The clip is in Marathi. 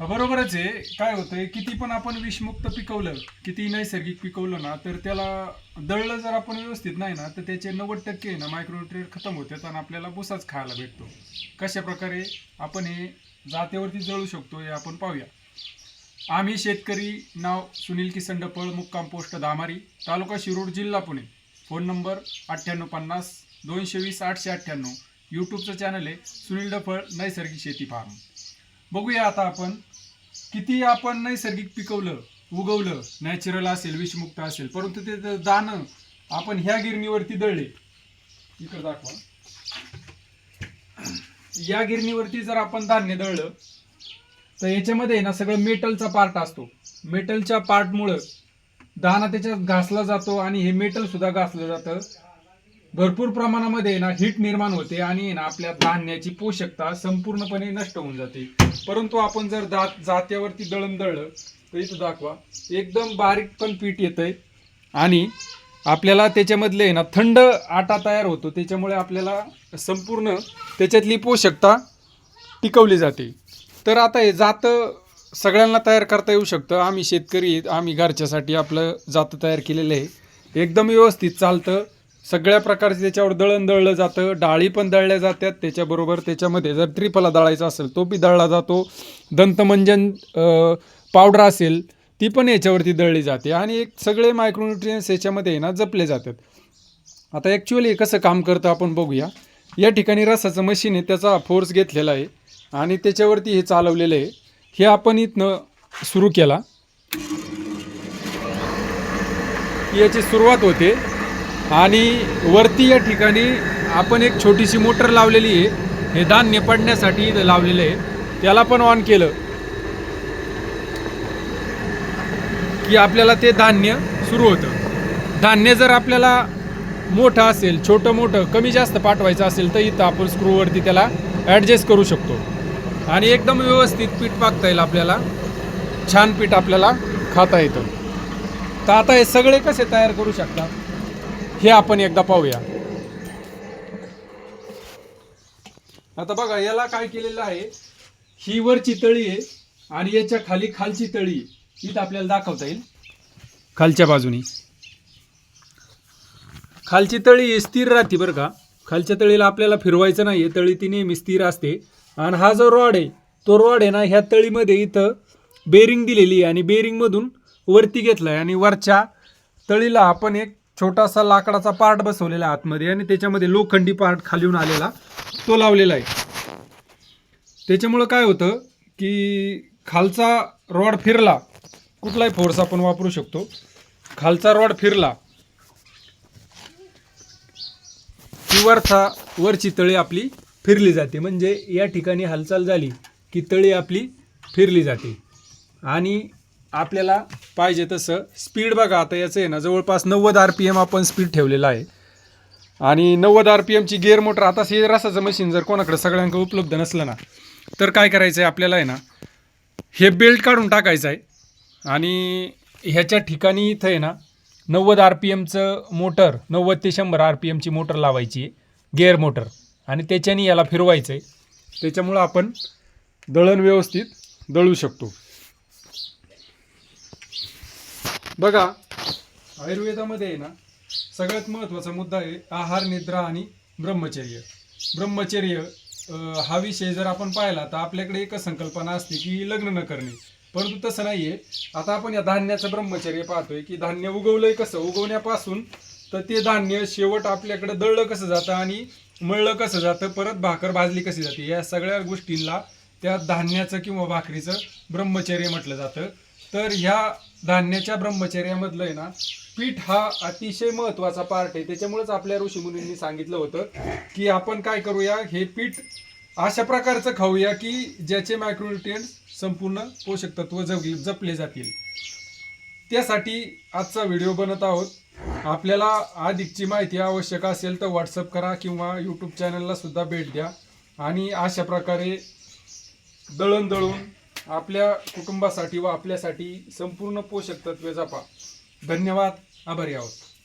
बरोबरच आहे. काय होतंय किती पण आपण विषमुक्त पिकवलं किती नैसर्गिक पिकवलं ना तर त्याला दळलं जर आपण व्यवस्थित नाही ना तर त्याचे नव्वद टक्के ना मायक्रोन्युट्रिएंट खतम होतात आणि आपल्याला भुसाच खायला भेटतो. कशा प्रकारे आपण हे जातेवरती जळू शकतो हे आपण पाहूया. आम्ही शेतकरी नाव सुनील किसन डपळ मुक्काम पोस्ट दामारी तालुका शिरूर जिल्हा पुणे. फोन नंबर अठ्ठ्याण्णव पन्नास दोनशे वीस आठशे अठ्ठ्याण्णव. यूट्यूबचं चॅनल आहे सुनील डफळ नैसर्गिक शेती फार्म बघूया आता आपण किती आपण नैसर्गिक पिकवलं उगवलं नॅचरल असेल विषमुक्त असेल परंतु ते द- दाणं आपण ह्या गिरणीवरती दळले. इकडे दाखवा. या गिरणीवरती जर आपण धान्य दळलं तर याच्यामध्ये ना सगळं मेटलचा पार्ट असतो. मेटलच्या पार्टमुळं दाना त्याच्यात घासला जातो आणि हे मेटल सुद्धा घासलं जातं. भरपूर प्रमाणामध्ये ना हीट निर्माण होते आणि ना आपल्या धान्याची पोषकता संपूर्णपणे नष्ट होऊन जाते. परंतु आपण जर दात जात्यावरती दळण दळलं तर इथं दाखवा एकदम बारीक पण पीठ येतंय. आणि आपल्याला त्याच्यामधले ना थंड आटा तयार होतो त्याच्यामुळे आपल्याला संपूर्ण त्याच्यातली पोषकता टिकवली जाते. तर आता हे जातं सगळ्यांना तयार करता येऊ शकतं. आम्ही शेतकरी आम्ही घरच्यासाठी आपलं जातं तयार केलेलं आहे. एकदम व्यवस्थित चालतं. सगळ्या प्रकारचे त्याच्यावर दळण दळलं जातं डाळी पण दळल्या जातात त्याच्याबरोबर त्याच्यामध्ये जर त्रिफला दळायचा असेल तो बी दळला जातो. दंतमंजन पावडर असेल ती पण याच्यावरती दळली जाते आणि एक सगळे मायक्रोन्युट्रियन्स याच्यामध्ये ना जपले जातात. आता ॲक्च्युअली कसं काम करतं आपण बघूया. या ठिकाणी रसाचं मशीन आहे त्याचा फोर्स घेतलेला आहे आणि त्याच्यावरती हे चालवलेलं आहे. हे आपण इथनं सुरू केला. याची सुरुवात होते. आणि वरती या ठिकाणी आपण एक छोटीशी मोटर लावलेली आहे. हे धान्य पडण्यासाठी लावलेलं आहे. त्याला पण ऑन केलं. की आपल्याला ते धान्य सुरू होतं. धान्य जर आपल्याला मोठं असेल छोटं मोठं कमी जास्त पाठवायचं असेल तर इथं आपण स्क्रूवरती त्याला ॲडजस्ट करू शकतो. आणि एकदम व्यवस्थित पीठ पाकता येईल आपल्याला. छान पीठ आपल्याला खाता येतं. तर आता हे सगळे कसे तयार करू शकतात? हे आपण एकदा पाहूया. आता बघा याला काय केलेलं आहे? ही वरची तळी आहे आणि याच्या खाली खालची तळी इथं आपल्याला दाखवता येईल. खालच्या बाजूनी. खालची तळी स्थिर राहते बरं का. खालच्या तळीला आपल्याला फिरवायचं नाही. आहे तळी ती नेहमी स्थिर असते. आणि हा जो रॉड आहे तो रॉड आहे ना ह्या तळीमध्ये इथं बेरिंग दिलेली आहे. आणि बेरिंगमधून वरती घेतलं आहे आणि वरच्या तळीला आपण एक छोटासा लाकडाचा पार्ट बसवलेला आतमध्ये आणि त्याच्यामध्ये लोखंडी पार्ट खालीहून आलेला तो लावलेला आहे. त्याच्यामुळं काय होतं की खालचा रॉड फिरला कुठलाही फोर्स आपण वापरू शकतो. खालचा रॉड फिरला की वरचा वरची तळी आपली फिरली जाते. म्हणजे या ठिकाणी हालचाल झाली की तळी आपली फिरली जाते. आणि आपल्याला पाहिजे तसं स्पीड बघा आता याचं आहे ना जवळपास नव्वद आर पी एम आपण स्पीड ठेवलेला आहे. आणि नव्वद आर पी एमची गिअर मोटर आता हे रसाचं मशीन जर कोणाकडे सगळ्यांकडे उपलब्ध नसलं ना तर काय करायचं आहे आपल्याला आहे ना हे बेल्ट काढून टाकायचं आहे. आणि ह्याच्या ठिकाणी इथं आहे ना नव्वद आर पी एमचं मोटर नव्वद ते शंभर आर पी एमची मोटर लावायची आहे गिअर मोटर आणि त्याच्याने याला फिरवायचं आहे त्याच्यामुळं आपण दळण व्यवस्थित दळू शकतो. बघा. आयुर्वेदामध्ये आहे ना सगळ्यात महत्त्वाचा मुद्दा आहे आहार निद्रा आणि ब्रह्मचर्य. ब्रह्मचर्य हा विषय जर आपण पाहिला तर आपल्याकडे एकच संकल्पना असते की लग्न न करणे. परंतु तसं नाही आहे आता आपण या धान्याचं ब्रह्मचर्य पाहतोय की धान्य उगवलंय कसं? उगवण्यापासून तर ते धान्य शेवट आपल्याकडे दळलं कसं जातं आणि मळलं कसं जातं? परत भाकर भाजली कशी जाते? या सगळ्या गोष्टींना त्या धान्याचं किंवा भाकरीचं ब्रह्मचर्य म्हटलं जातं. तर ह्या धान्याच्या ब्रह्मचर्यामधलं आहे ना पीठ हा अतिशय महत्त्वाचा पार्ट आहे. त्याच्यामुळेच आपल्या ऋषीमुनींनी सांगितलं होतं की आपण काय करूया हे पीठ अशा प्रकारचं खाऊया की ज्याचे मायक्रोन्युट्रियंट्स संपूर्ण पोषक तत्व जगले जपले जातील. त्यासाठी आजचा व्हिडिओ बनत आहोत. आपल्याला अधिकची माहिती आवश्यक असेल तर व्हॉट्सअप करा किंवा यूट्यूब चॅनलला सुद्धा भेट द्या. आणि अशा प्रकारे दळण दळून आपल्या कुटुंबासाठी व आपल्यासाठी संपूर्ण पोषक तत्वे जपा. धन्यवाद. आभारी आहोत.